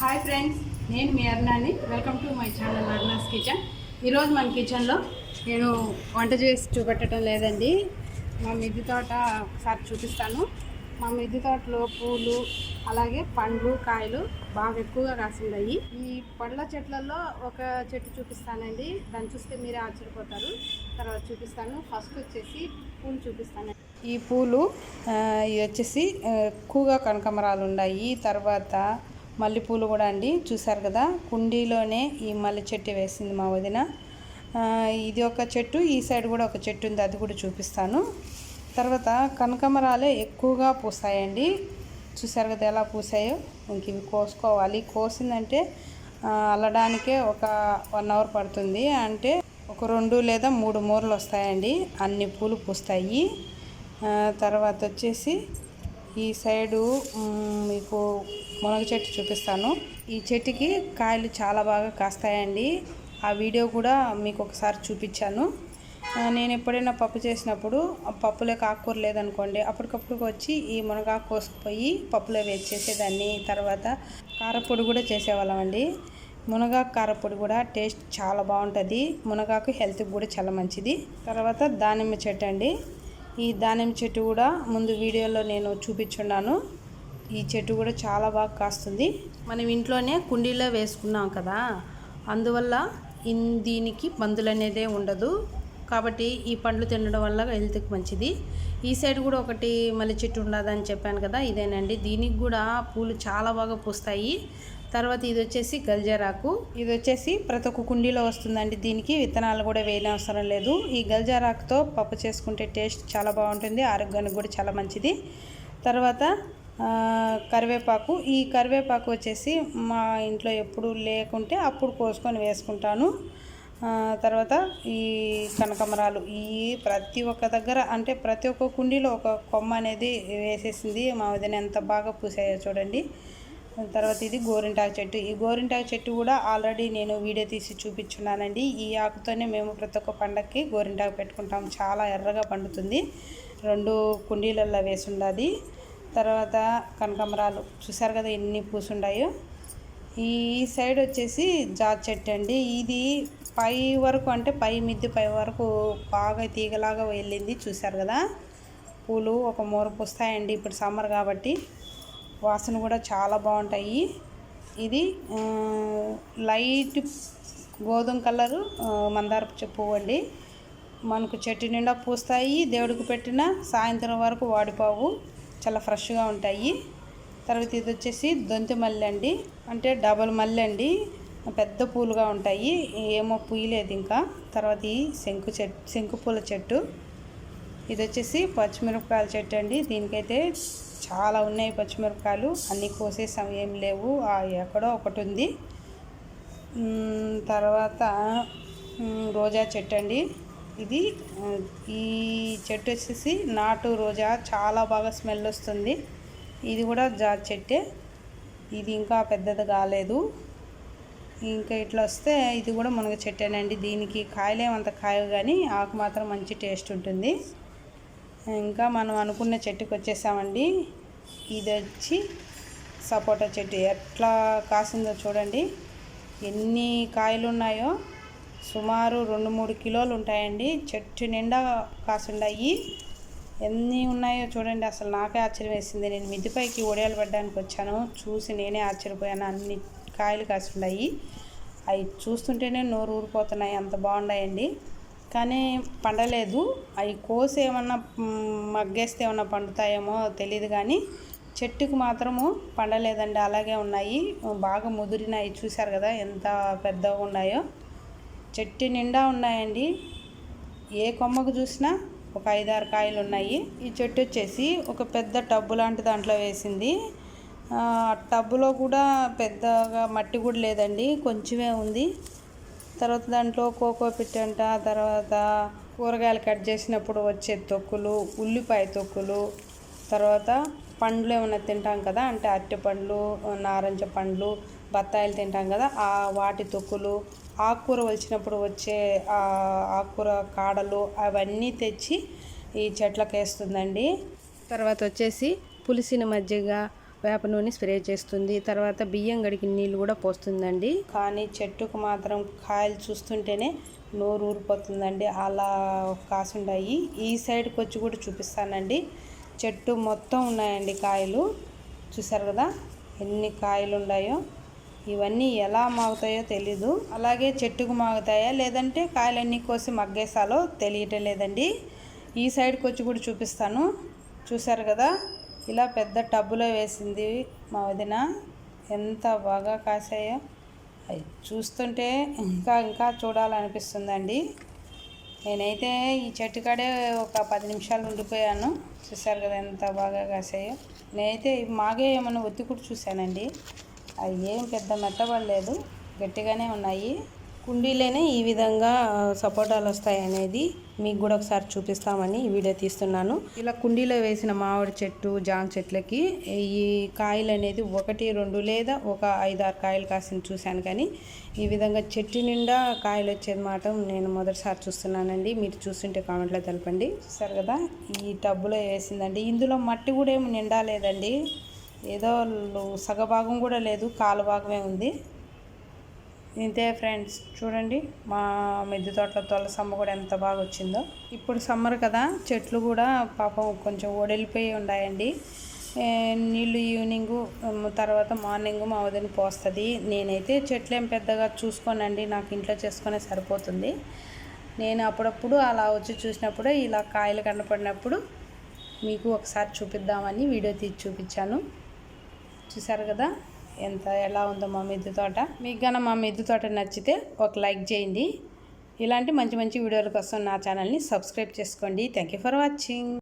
Hi friends నేను మీ అర్నాని welcome to my channel Arna's kitchen ఈరోజు మన కిచెన్లో నేను వంట చేసి చూపెట్టడం లేదండి. మా మిద్దె తోట ఒకసారి చూపిస్తాను. మా మిద్దె తోటలో పూలు అలాగే పండ్లు కాయలు బాగా ఎక్కువగా కాసిందాయి ఈ పండ్ల చెట్లలో ఒక చెట్టు చూపిస్తానండి. దాన్ని చూస్తే మీరే ఆశ్చర్యపోతారు. తర్వాత చూపిస్తాను. ఫస్ట్ వచ్చేసి పూలు చూపిస్తాను ఈ పూలు ఇవి వచ్చేసి ఎక్కువగా కనకమరాలు ఉన్నాయి తర్వాత మల్లెపూలు కూడా అండి. చూసారు కదా కుండీలోనే ఈ మల్లె చెట్టు వేసింది మా వదిన. ఇది ఒక చెట్టు ఈ సైడ్ కూడా ఒక చెట్టు ఉంది అది కూడా చూపిస్తాను. తర్వాత కనకమరాలే ఎక్కువగా పూస్తాయండి. చూసారు కదా ఎలా పూసాయో? ఇంక ఇవి కోసుకోవాలి. కోసిందంటే అల్లడానికే ఒక వన్ అవర్ పడుతుంది. అంటే ఒక రెండు లేదా మూడు మూరలు వస్తాయండి. అన్ని పూలు పూస్తాయి. తర్వాత వచ్చేసి ఈ సైడు మీకు మునగ చెట్టు చూపిస్తాను. ఈ చెట్టుకి కాయలు చాలా బాగా కాస్తాయండి. ఆ వీడియో కూడా మీకు ఒకసారి చూపించాను. నేను ఎప్పుడైనా పప్పు చేసినప్పుడు పప్పులో పప్పులోకి ఆకుకూర లేదనుకోండి అప్పటికప్పుడు వచ్చి ఈ మునగాకు కోసుకుపోయి పప్పులో వేసి చేసేదాన్ని. తర్వాత కారపొడి కూడా చేసేవాళ్ళమండి. మునగాకు కారపొడి కూడా టేస్ట్ చాలా బాగుంటుంది. మునగాకు హెల్త్కి కూడా చాలా మంచిది. తర్వాత దానిమ్మ చెట్టు అండి ఈ దానిమ్మ చెట్టు కూడా ముందు వీడియోలో నేను చూపించున్నాను. ఈ చెట్టు కూడా చాలా బాగా కాస్తుంది. మనం ఇంట్లోనే కుండీలో వేసుకున్నాం కదా అందువల్ల ఇన్ దీనికి మందులు అనేదే ఉండదు. కాబట్టి ఈ పండ్లు తినడం వల్ల హెల్త్కి మంచిది. ఈ సైడ్ కూడా ఒకటి మల్లె చెట్టు ఉండదని చెప్పాను కదా ఇదేనండి. దీనికి కూడా పూలు చాలా బాగా పూస్తాయి. తర్వాత ఇది వచ్చేసి గల్జారాకు. ఇది వచ్చేసి ప్రతి ఒక్క కుండీలో వస్తుందండి. దీనికి విత్తనాలు కూడా వేయనవసరం లేదు. ఈ గల్జారాకుతో పప్పు చేసుకుంటే టేస్ట్ చాలా బాగుంటుంది ఆరోగ్యానికి కూడా చాలా మంచిది. తర్వాత కరివేపాకు. ఈ కరివేపాకు వచ్చేసి మా ఇంట్లో ఎప్పుడు లేకుంటే అప్పుడు కోసుకొని వేసుకుంటాను. తర్వాత ఈ కనకమరాలు ఈ ప్రతి ఒక్క దగ్గర అంటే ప్రతి ఒక్క కుండీలో ఒక కొమ్మ అనేది వేసేసింది. మా వదిన ఎంత బాగా పూసాయో చూడండి. తర్వాత ఇది గోరింటాకు చెట్టు. ఈ గోరింటాకు చెట్టు కూడా ఆల్రెడీ నేను వీడియో తీసి చూపించున్నానండి. ఈ ఆకుతోనే మేము ప్రతి ఒక్క పండక్కి గోరింటాకు పెట్టుకుంటాం. చాలా ఎర్రగా పండుతుంది. రెండు కుండీలలో వేసి ఉండాలి తర్వాత కనకమరాలు చూసారు కదా ఎన్ని పూసుండాయో. ఈ సైడ్ వచ్చేసి జాతి చెట్టు అండి. ఇది పై వరకు అంటే పై మిద్ది పై వరకు బాగా తీగలాగా వెళ్ళింది. చూసారు కదా. పూలు ఒక మూర పూస్తాయండి ఇప్పుడు సమ్మర్ కాబట్టి. వాసన కూడా చాలా బాగుంటాయి. ఇది లైట్ గోధుమ కలరు మందార మందారపు పువ్వు అండి. మనకు చెట్టు నిండా పూస్తాయి. దేవుడికి పెట్టిన సాయంత్రం వరకు వాడిపోవు. చాలా ఫ్రెష్గా ఉంటాయి. తర్వాత ఇది వచ్చేసి దొంతి మల్లె అండి. అంటే డబల్ మల్లె అండి. పెద్ద పూలుగా ఉంటాయి. ఏమో పూయలేదు ఇంకా. తర్వాత ఈ శంకు చెట్టు శంకు పూల చెట్టు. ఇది వచ్చేసి పచ్చిమిరపకాయల చెట్టు అండి. దీనికైతే చాలా ఉన్నాయి పచ్చిమిరపకాయలు. అన్నీ కోసేసాం ఏం లేవు. ఎక్కడో ఒకటి ఉంది. తర్వాత రోజా చెట్టు అండి. ఇది ఈ చెట్టు వచ్చేసి నాటు రోజా. చాలా బాగా స్మెల్ వస్తుంది. ఇది కూడా జా చెట్టే. ఇది ఇంకా పెద్దది కాలేదు. ఇంకా ఇట్లా వస్తే ఇది కూడా మునగ చెట్టేనండి. దీనికి కాయలేమంత కాయవు కానీ ఆకు మాత్రం మంచి టేస్ట్ ఉంటుంది. ఇంకా మనం అనుకున్న చెట్టుకు వచ్చేసామండి. ఇది వచ్చి సపోటా చెట్టు. ఎట్లా కాసిందో చూడండి. ఎన్ని కాయలు ఉన్నాయో. సుమారు రెండు మూడు కిలోలు ఉంటాయండి. చెట్టు నిండా కాసుండాయి. ఎన్ని ఉన్నాయో చూడండి. అసలు నాకే ఆశ్చర్యం వేసింది. నేను మిద్దిపైకి ఒడియాలు పడ్డానికి వచ్చాను. చూసి నేనే ఆశ్చర్యపోయాను. అన్ని కాయలు కాసుండాయి. అవి చూస్తుంటేనే నోరు ఊరిపోతున్నాయి. అంత బాగున్నాయండి కానీ పండలేదు. అవి కోసి ఏమన్నా మగ్గేస్తే ఏమన్నా పండుతాయేమో తెలియదు కానీ చెట్టుకు మాత్రము పండలేదండి. అలాగే ఉన్నాయి. బాగా ముదిరినాయి. చూశారు కదా ఎంత పెద్దగా ఉన్నాయో. చెట్టు నిండా ఉన్నాయండి. ఏ కొమ్మకు చూసినా ఒక ఐదారు కాయలు ఉన్నాయి ఈ చెట్టు వచ్చేసి ఒక పెద్ద టబ్బు లాంటి దాంట్లో వేసింది. ఆ టబ్బులో కూడా పెద్దగా మట్టి కూడా లేదండి. కొంచెమే ఉంది. తర్వాత దాంట్లో కోకో పిట్టంట తర్వాత కూరగాయలు కట్ చేసినప్పుడు వచ్చే తొక్కులు ఉల్లిపాయ తొక్కులు తర్వాత పండ్లు ఏమైనా తింటాం కదా అంటే అరటి పండ్లు నారింజ పండ్లు బత్తాయిలు తింటాం కదా ఆ వాటి తొక్కులు ఆకుకూర వచ్చినప్పుడు వచ్చే ఆకుకూర కాడలు అవన్నీ తెచ్చి ఈ చెట్లకు వేస్తుందండి. తర్వాత వచ్చేసి పులిసిన మజ్జిగ వేప నూనె స్ప్రే చేస్తుంది. తర్వాత బియ్యం గడికి నీళ్ళు కూడా పోస్తుందండి. కానీ చెట్టుకు మాత్రం కాయలు చూస్తుంటేనే నోరు ఊరిపోతుందండి. అలా కాసుండాయి ఈ సైడ్కి వచ్చి కూడా చూపిస్తానండి. చెట్టు మొత్తం ఉన్నాయండి కాయలు. చూసారు కదా? ఎన్ని కాయలు ఉన్నాయో. ఇవన్నీ ఎలా మాగుతాయో తెలీదు. అలాగే చెట్టుకు మాగుతాయా? లేదంటే కాయలన్నీ కోసి మగ్గేసాలో తెలియటం లేదండి. ఈ సైడ్కి వచ్చి కూడా చూపిస్తాను. చూసారు కదా? ఇలా పెద్ద టబ్బులో వేసింది మా వదిన. ఎంత బాగా కాసాయో. అవి చూస్తుంటే ఇంకా ఇంకా చూడాలనిపిస్తుందండి. నేనైతే ఈ చెట్టు కాడే ఒక పది నిమిషాలు ఉండిపోయాను. చూసారు కదా ఎంత బాగా కాసాయో. నేనైతే మాగే ఏమన్నా ఒత్తి కూడా చూశానండి. అవి ఏం పెద్ద మెత్తబడలేదు గట్టిగానే ఉన్నాయి. కుండీలోనే ఈ విధంగా సపోటాలు వస్తాయి అనేది మీకు కూడా ఒకసారి చూపిస్తామని ఈ వీడియో తీస్తున్నాను. ఇలా కుండీలో వేసిన మామిడి చెట్టు జామ చెట్లకి ఈ కాయలు అనేది ఒకటి రెండు లేదా ఒక ఐదు ఆరు కాయలు కాసిన చూశాను కానీ ఈ విధంగా చెట్టు నిండా కాయలు వచ్చేది మాట నేను మొదటిసారి చూస్తున్నానండి. మీరు చూస్తుంటే కామెంట్లో తెలపండి. చూసారు కదా ఈ టబ్బులో వేసిందండి. ఇందులో మట్టి కూడా ఏమి నిండా లేదండి. ఏదో సగభాగం కూడా లేదు కాలు భాగమే ఉంది. ఇంతే ఫ్రెండ్స్. చూడండి మా మిద్దె తోటలో తులసమ్మ కూడా ఎంత బాగా వచ్చిందో ఇప్పుడు సమ్మర్ కదా చెట్లు కూడా పాపం కొంచెం ఒడిలిపోయి ఉన్నాయండి నీళ్ళు ఈవినింగ్ తర్వాత మార్నింగ్ మా వదిన పోస్తుంది. నేనైతే చెట్లు ఏం పెద్దగా చూసుకోనండి నాకు ఇంట్లో చేసుకునే సరిపోతుంది. నేను అప్పుడప్పుడు అలా వచ్చి చూసినప్పుడు ఇలా కాయలు కనపడినప్పుడు మీకు ఒకసారి చూపిద్దామని వీడియో తీసి చూపించాను. చూసారు కదా? ఎంత ఎలా ఉందో మా మిద్దె తోట. మీకు కన్నా మా మిద్దె తోట నచ్చితే ఒక లైక్ చేయండి. ఇలాంటి మంచి మంచి వీడియోల కోసం నా ఛానల్ని సబ్స్క్రైబ్ చేసుకోండి. Thank you for watching